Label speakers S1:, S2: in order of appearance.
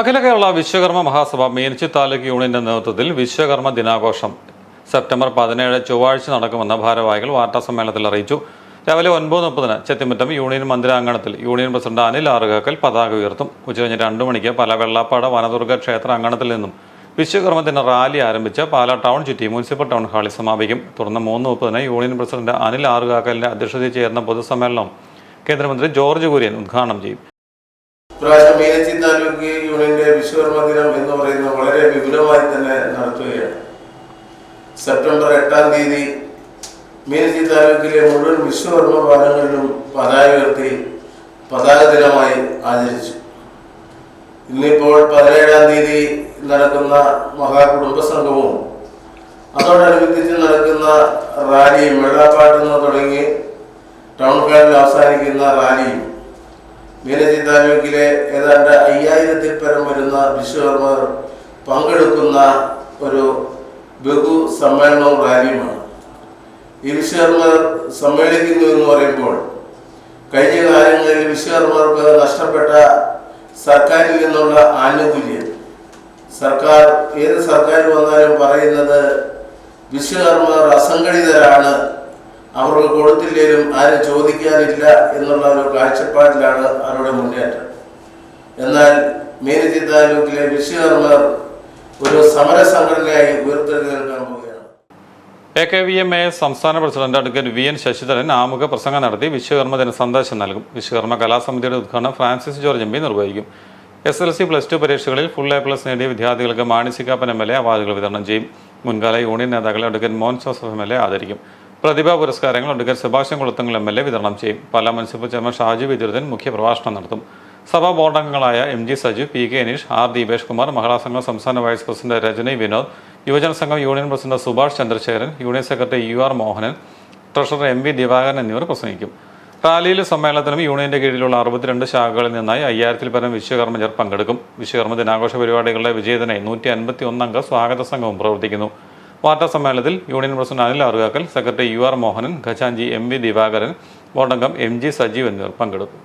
S1: അഖില കേരള വിശ്വകർമ്മ മഹാസഭ മീനച്ചി താലൂക്ക് യൂണിയന്റെ നേതൃത്വത്തിൽ വിശ്വകർമ്മ ദിനാഘോഷം സെപ്റ്റംബർ പതിനേഴ് ചൊവ്വാഴ്ച നടക്കുമെന്ന് ഭാരവാഹികൾ വാർത്താ സമ്മേളനത്തിൽ അറിയിച്ചു. രാവിലെ ഒൻപത് മുപ്പതിന് ചെത്തിമുറ്റം യൂണിയൻ മന്ദിരാങ്കണത്തിൽ യൂണിയൻ പ്രസിഡന്റ് അനിൽ ആറുകാക്കൽ പതാക ഉയർത്തും. ഉച്ചകഴിഞ്ഞ് രണ്ടു മണിക്ക് പല വെള്ളാപ്പാട വനദുർഗ ക്ഷേത്ര അങ്കണത്തിൽ നിന്നും വിശ്വകർമ്മത്തിന്റെ റാലി ആരംഭിച്ച് പാലാ ടൗൺ ചുറ്റി മുനിസിപ്പൽ ടൗൺ ഹാളിൽ സമാപിക്കും. തുടർന്ന് മൂന്ന് മുപ്പതിന് യൂണിയൻ പ്രസിഡന്റ് അനിൽ ആറുകാക്കലിന്റെ അധ്യക്ഷതയിൽ ചേർന്ന പൊതുസമ്മേളനം കേന്ദ്രമന്ത്രി ജോർജ് കുര്യൻ ഉദ്ഘാടനം ചെയ്യും.
S2: ഇപ്രാവശ്യം മീനച്ചി താലൂക്ക് യൂണിയന്റെ വിശ്വകർമ്മ ദിനം എന്ന് പറയുന്നത് വളരെ വിപുലമായി തന്നെ നടത്തുകയാണ്. സെപ്റ്റംബർ എട്ടാം തീയതി മീനച്ചി താലൂക്കിലെ മുഴുവൻ വിശ്വകർമ്മ പാലങ്ങളിലും പതാക ഉയർത്തി പതാക ദിനമായി ആചരിച്ചു. ഇന്നിപ്പോൾ പതിനേഴാം തീയതി നടക്കുന്ന മഹാകുടുംബ സംഘവും അതോടനുബന്ധിച്ച് നടക്കുന്ന റാലിയും വെള്ളാപ്പാട്ടിൽ തുടങ്ങി ടൗൺ ഹാളിൽ അവസാനിക്കുന്ന റാലിയും മീനച്ചി താലൂക്കിലെ ഏതാണ്ട് അയ്യായിരത്തിൽ പരം വരുന്ന വിശ്വകർമ്മർ പങ്കെടുക്കുന്ന ഒരു ബഹു സമ്മേളനവും റാലിയുമാണ്. ഈ വിശ്വകർമ്മർ സമ്മേളിക്കുന്നു എന്ന് പറയുമ്പോൾ കഴിഞ്ഞ കാലങ്ങളിൽ വിശ്വകർമ്മർക്ക് നഷ്ടപ്പെട്ട സർക്കാരിൽ നിന്നുള്ള ആനുകൂല്യം. സർക്കാർ ഏത് സർക്കാർ വന്നാലും പറയുന്നത് വിശ്വകർമ്മർ അസംഘടിതരാണ് അവർക്ക് കൊടുത്തില്ലേലും ആരും ചോദിക്കാനില്ല എന്നുള്ള ഒരു കാഴ്ചപ്പാടിലാണ് അവരുടെ മുന്നേറ്റം. എന്നാൽ മീനച്ചി താലൂക്കിലെ വിശ്വകർമ്മർ ഒരു സമര സംഘടനയായി ഉയർത്തെഴുന്നേൽക്കാൻ
S1: A K V M A സംസ്ഥാന president advocate V N Sasidharan ആമുഖ പ്രസംഗം നടത്തി വിശ്വകർമ്മ ദിന സന്ദേശം നൽകും. വിശ്വകർമ്മ കലാസമിതിയുടെ ഉദ്ഘാടനം ഫ്രാൻസിസ് ജോർജ് എം പി നിർവഹിക്കും. S L C plus two പരീക്ഷകളിൽ ഫുൾ എ പ്ലസ് നേടിയ വിദ്യാർത്ഥികൾക്ക് മാണിസികാപ്പൻ എം എൽ എ അവാർഡുകൾ വിതരണം ചെയ്യും. മുൻകാല യൂണിയൻ നേതാക്കളെ അഡ്വക്കേറ്റ് മോൻ ജോസഫ് എം എൽ എ ആദരിക്കും. പ്രതിഭാ പുരസ്കാരങ്ങൾ advocate Sebastian Kulathungal M L A വിതരണം ചെയ്യും. പല മുനിസിപ്പൽ ചെയർമാൻ ഷാജു വിദ്യുരൻ മുഖ്യപ്രഭാഷണം നടത്തും. സഭാ ബോർഡ് അംഗങ്ങളായ M G Saju P K Aneesh R Deepesh Kumar മഹിളാ സംഘം സംസ്ഥാന വൈസ് പ്രസിഡന്റ് രജനി വിനോദ് യുവജന സംഘം union president Subhash Chandrasekharan union secretary U R Mohanan treasurer M V Divakaran എന്നിവർ പ്രസംഗിക്കും. റാലിയിൽ സമ്മേളനത്തിനും യൂണിയന്റെ കീഴിലുള്ള അറുപത്തിരണ്ട് ശാഖകളിൽ നിന്നായി അയ്യായിരത്തിൽ പരം വിശ്വകർമ്മജർ പങ്കെടുക്കും. വിശ്വകർമ്മ ദിനാഘോഷ പരിപാടികളുടെ വിജയത്തിനായി നൂറ്റി അൻപത്തി ഒന്നംഗ സ്വാഗത സംഘവും പ്രവർത്തിക്കുന്നു. വാർത്താ സമ്മേളനത്തിൽ union president Anil Arukakkal secretary U R Mohanan ഖജാൻജി M V Divakaran ബോർഡംഗം എം ജി സജീവ് എന്നിവർ പങ്കെടുക്കും